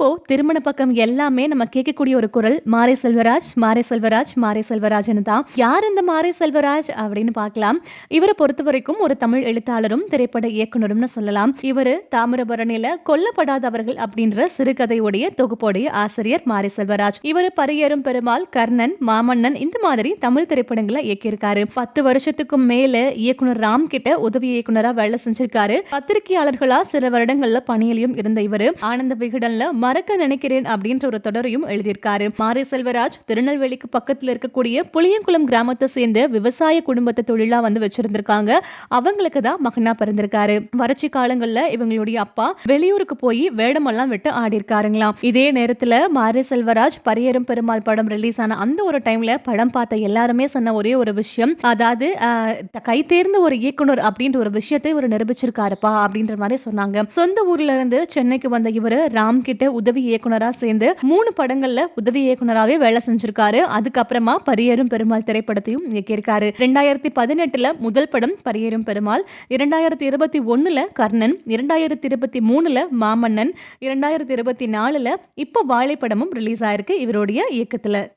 இப்போ திருமண பக்கம் எல்லாமே நம்ம கேட்கக்கூடிய ஒரு குரல் மாரே செல்வராஜ் மாரே செல்வராஜ் மாரே செல்வராஜ்னு தான். யார் இந்த மாரை செல்வராஜ் அப்படின்னு பார்க்கலாம். இவரை பொறுத்த வரைக்கும் ஒரு தமிழ் எழுத்தாளரும் திரைப்பட இயக்குனரும்னு சொல்லலாம். இவர் தாமிரபரணியில கொல்லப்படாதவர்கள் அப்படின்ற சிறுகதையுடைய தொகுப்புடைய ஆசிரியர் மாரே செல்வராஜ். இவர் பரியேறும் பெருமாள் கர்ணன் மாமன்னன் இந்த மாதிரி தமிழ் திரைப்படங்களை இயக்கியிருக்காரு. பத்து வருஷத்துக்கும் மேல இயக்குனர் ராம் கிட்ட உதவி இயக்குனரா வேலை செஞ்சிருக்காரு. பத்திரிகையாளர்களா சில வருடங்கள்ல பணியிலையும் இருந்த இவர். ஆனந்த விகடன்ல மறக்க நினைக்கிறேன் அப்படின்ற ஒரு தொடரையும் எழுதியிருக்காரு. மாரி செல்வராஜ் திருநெல்வேலிக்கு பக்கத்தில் இருக்கக்கூடிய புளியங்குளம் கிராமத்தை சேர்ந்த விவசாய குடும்பத்தை தொழிலா வந்து வச்சிருந்திருக்காங்க. அவங்களுக்கு தான் மகனா பிறந்திருக்காரு. வறட்சி காலங்கள்ல இவங்களுடைய அப்பா வெளியூருக்கு போய் வேடமெல்லாம் விட்டு ஆடி இருக்காருங்களாம் இதே நேரத்துல மாரி செல்வராஜ் பரியரும் பெருமாள் படம் ரிலீஸ் ஆன அந்த ஒரு டைம்ல படம் பார்த்த எல்லாருமே சொன்ன ஒரே ஒரு விஷயம். அதாவது கை தேர்ந்த ஒரு இயக்குனர் அப்படின்ற ஒரு விஷயத்தை ஒரு நிரூபிச்சிருக்காருப்பா அப்படின்ற மாதிரி சொன்னாங்க. சொந்த ஊர்ல இருந்து சென்னைக்கு வந்த இவர் ராம் கிட்ட உதவி இயக்குனரா சேர்ந்து மூணு படங்கள்ல உதவி இயக்குனராகவே வேலை செஞ்சிருக்காரு. அதுக்கப்புறமா பரியேறும் பெருமாள் திரைப்படத்தையும் இயக்கியிருக்காரு. ரெண்டாயிரத்தி பதினெட்டுல முதல் படம் பரியேறும் பெருமாள். இரண்டாயிரத்தி இருபத்தி ஒண்ணுல கர்ணன். இரண்டாயிரத்தி இருபத்தி மூணுல மாமன்னன். இரண்டாயிரத்தி இருபத்தி நாலுல இப்போ வாழைப்படமும் ரிலீஸ் ஆயிருக்கு இவருடைய இயக்கத்துல.